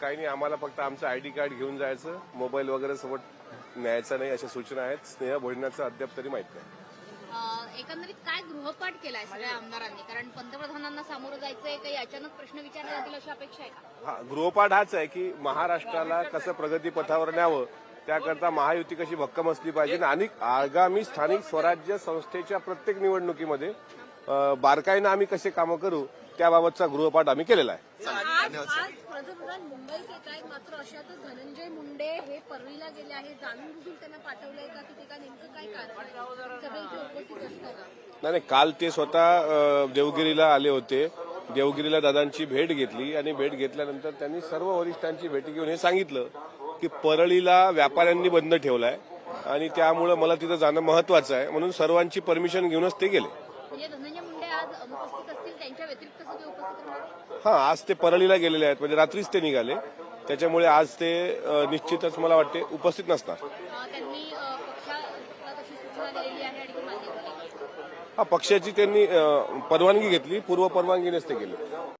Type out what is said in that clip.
काही नाही आम्हाला फक्त आमचं आयडी कार्ड घेऊन जायचं मोबाईल वगैरे सोबत न्यायचा नाही अशा सूचना आहेत. स्नेह भोजनाचं अद्याप तरी माहीत नाही. अ, एकंदरीत काय गृहपाठ केलाय सगळ्या आमदारांनी? कारण पंतप्रधानांना सामोरं जायचंय काही अचानक प्रश्न विचारले जातील अशी अपेक्षा आहे का? हा गृहपाठ हाच आहे की महाराष्ट्राला कसं प्रगती पथावर न्यावं त्याकरता महायुती कशी भक्कम असली पाहिजे आणि आगामी स्थानिक स्वराज्य संस्थेच्या प्रत्येक निवडणुकीमध्ये बारकाईनं आम्ही कसे कामं करू त्याबाबतचा गृहपाठ आम्ही केलेला आहे. पंतप्रधान मुंबईत येत आहेत मात्र अशातच धनंजय मुंडे हे परळीला गेले आहेत. जाणून बुजून त्यांना पाठवलंय का? की ते का नेमकं काय कारण सगळे इथे उपस्थित असताना नाही नाही काल ते स्वतः देवगिरीला आले होते. देवगिरीला दादांची भेट घेतली आणि भेट घेतल्यानंतर त्यांनी सर्व वरिष्ठांची भेटी घेऊन हे सांगितलं की परळीला व्यापाऱ्यांनी बंद ठेवलाय आणि त्यामुळं मला तिथं जाणं महत्वाचं आहे. म्हणून सर्वांची परमिशन घेऊनच ते गेले. म्हणजे धनंजय मुंडे आज उपस्थित असतील त्यांच्या व्यतिरिक्त सगळे उपस्थित हा आज ते परळीला गेलेले आहेत. म्हणजे रात्रीच ते निघाले. त्याच्यामुळे आज ते निश्चितच मला वाटते उपस्थित नसणार. केली हा पक्षाची त्यांनी परवानगी घेतली. पूर्व परवानगीनेच ते गेले.